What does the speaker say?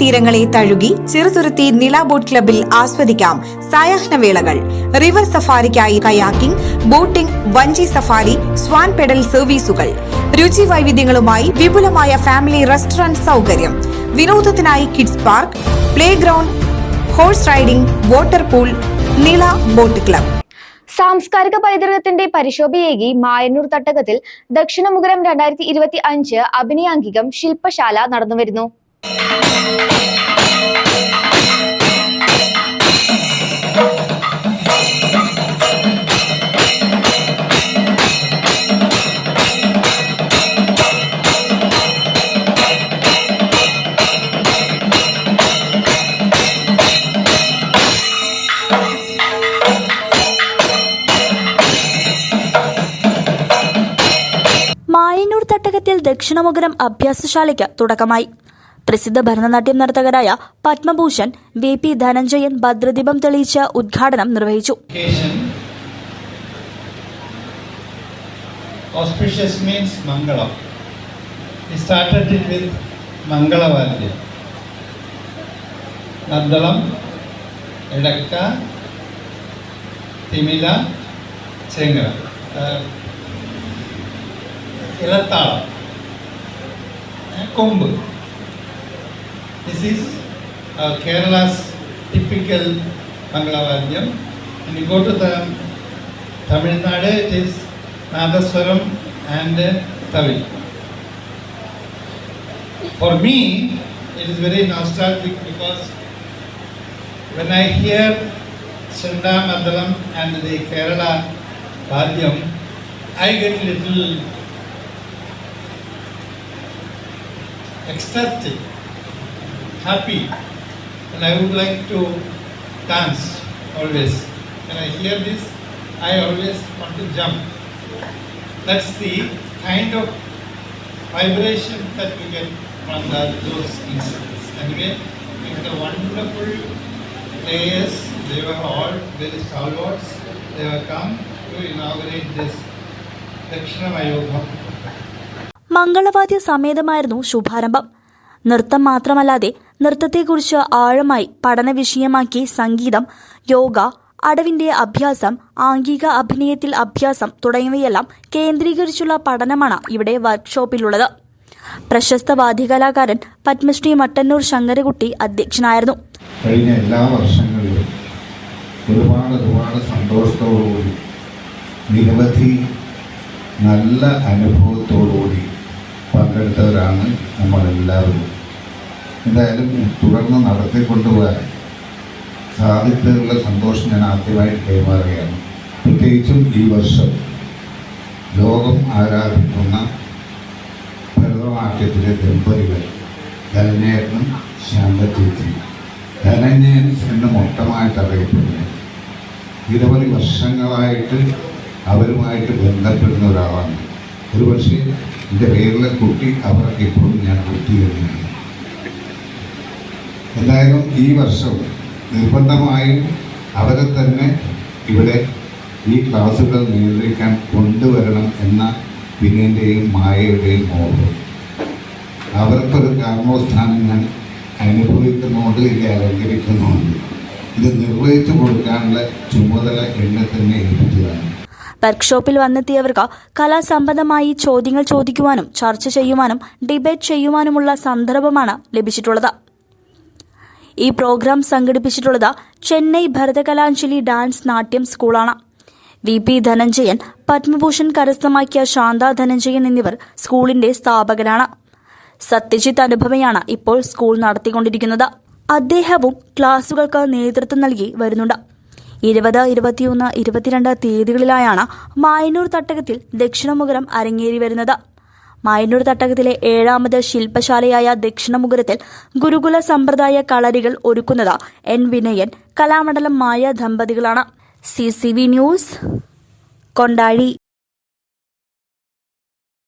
തീരങ്ങളെ തഴുകി ചെറുതുരുത്തി നില ബോട്ട് ക്ലബിൽ ആസ്വദിക്കാം സായാഹ്നവേളകൾ. റിവർ സഫാരിക്കായി കയാക്കിംഗ് ബോട്ടിംഗ് വഞ്ചി സഫാരി സ്വാൻ പെഡൽ സർവീസുകൾ. രുചി വൈവിധ്യങ്ങളുമായി വിപുലമായ ഫാമിലി റെസ്റ്റോറന്റ് സൗകര്യം. വിനോദത്തിനായി kids park playground horse riding water pool Nila boat club. സാംസ്കാരിക പൈതൃകത്തിന്റെ പരിശോഭയേകി മായന്നൂർ തട്ടകത്തിൽ ദക്ഷിണമുഖരം രണ്ടായിരത്തി ഇരുപത്തി അഞ്ച് അഭിനയാംഗികം ശില്പശാല നടന്നുവരുന്നു. മായന്നൂർ തട്ടകത്തിൽ ദക്ഷിണമുഖരം അഭ്യാസശാലയ്ക്ക് തുടക്കമായി. പ്രസിദ്ധ ഭരതനാട്യം നർത്തകരായ പത്മഭൂഷൺ വി പി ധനഞ്ജയൻ ഭദ്രദീപം തെളിയിച്ച ഉദ്ഘാടനം നിർവഹിച്ചു. തിമില ചെങ്ങ ഇലത്താളം കൊമ്പ് This is uh, Kerala's typical Mangalavadiyam. When you go to the Tamil Nadu, it is Nadaswaram and uh, Tavil. For me, it is very nostalgic because when I hear Chanda Mandalam and the Kerala Vadyam, I get little ecstatic, happy, and I would like to dance always. When I hear this, I always want to jump. That's the kind of vibration that we get from the, those instruments. Anyway, it's a wonderful players. They were all very stalwarts. They have come to inaugurate this Yoga. മംഗളവാദ്യ സമേതമായിരുന്നു ശുഭാരംഭം നൃത്തം മാത്രമല്ലാതെ നൃത്തത്തെക്കുറിച്ച് ആഴമായി പഠന വിഷയമാക്കി സംഗീതം യോഗ അടവിന്റെ അഭ്യാസം ആംഗിക അഭിനയത്തിൽ അഭ്യാസം തുടങ്ങിയവയെല്ലാം കേന്ദ്രീകരിച്ചുള്ള പഠനമാണ് ഇവിടെ വർക്ക്ഷോപ്പിലുള്ളത്. പ്രശസ്ത വാദ്യകലാകാരൻ പത്മശ്രീ മട്ടന്നൂർ ശങ്കരകുട്ടി അധ്യക്ഷനായിരുന്നു. കഴിഞ്ഞ എല്ലാ വർഷങ്ങളിലും ഒരുപാട് ഒരുപാട് സന്തോഷത്തോടുകൂടി നിരവധി നല്ല അനുഭവത്തോടുകൂടി പങ്കെടുത്തവരാണ് നമ്മളെല്ലാവരും. എന്തായാലും തുടർന്ന് നടത്തിക്കൊണ്ടുപോകാൻ സാധിച്ചതിലുള്ള സന്തോഷം ഞാൻ ആദ്യമായിട്ട് കൈമാറുകയാണ്. പ്രത്യേകിച്ചും ഈ വർഷം ലോകം ആരാധിക്കുന്ന ഭരതനാട്യത്തിലെ ദമ്പതികൾ ധനഞ്ഞേട്ടനും ശാന്തചേച്ചി ധനഞ്ജയൻ എന്ന് മൊത്തമായിട്ട് അറിയപ്പെടുന്നു. നിരവധി വർഷങ്ങളായിട്ട് അവരുമായിട്ട് ബന്ധപ്പെടുന്ന ഒരാളാണ്. ഒരുപക്ഷെ എന്റെ പേരിലെ കുട്ടി അവർക്ക് ഇപ്പോഴും ഞാൻ കുട്ടി തന്നെയാണ്. എന്തായാലും ഈ വർഷം നിർബന്ധമായും അവരെ തന്നെ ഇവിടെ ഈ ക്ലാസ്സുകൾ നിയന്ത്രിക്കാൻ കൊണ്ടുവരണം എന്ന വിനയന്റെയും മായയുടെയും ഓർമ്മ. അവർക്കൊരു കാരണോസ്ഥാനം ഞാൻ അനുഭവിക്കുന്നുണ്ട് ഇത് അലങ്കരിക്കുന്നുണ്ട് ഇത് നിർവഹിച്ചു കൊടുക്കാനുള്ള ചുമതല എന്നെ തന്നെ ഏൽപ്പിച്ചതാണ്. വർക്ക്ഷോപ്പിൽ വന്നെത്തിയവർക്ക് കലാസംബന്ധമായി ചോദ്യങ്ങൾ ചോദിക്കുവാനും ചർച്ച ചെയ്യുവാനും ഡിബേറ്റ് ചെയ്യുവാനുമുള്ള സന്ദർഭമാണ് ലഭിച്ചിട്ടുള്ളത്. ഈ പ്രോഗ്രാം സംഘടിപ്പിച്ചിട്ടുള്ളത് ചെന്നൈ ഭരതകലാഞ്ജലി ഡാൻസ് നാട്യം സ്കൂളാണ്. വി പി ധനഞ്ജയൻ പത്മഭൂഷൺ കരസ്ഥമാക്കിയ ശാന്ത ധനഞ്ജയൻ എന്നിവർ സ്കൂളിന്റെ സ്ഥാപകരാണ്. സത്യജിത്ത് അനുഭവയാണ് ഇപ്പോൾ സ്കൂൾ നടത്തിക്കൊണ്ടിരിക്കുന്നത്. അദ്ദേഹവും ക്ലാസുകൾക്ക് നേതൃത്വം നൽകി വരുന്നുണ്ട്. ഇരുപത് ഇരുപത്തിയൊന്ന് ഇരുപത്തിരണ്ട് തീയതികളിലായാണ് മായനൂർ തട്ടകത്തിൽ ദക്ഷിണമുഖരം അരങ്ങേറി വരുന്നത്. മായന്നൂർ തട്ടകത്തിലെ ഏഴാമത് ശില്പശാലയായ ദക്ഷിണമുഖരത്തിൽ ഗുരുകുല സമ്പ്രദായ കളരികൾ ഒരുക്കുന്നത് N Vinayan Kalamandalam Maya ദമ്പതികളാണ്. C news Kondazhy.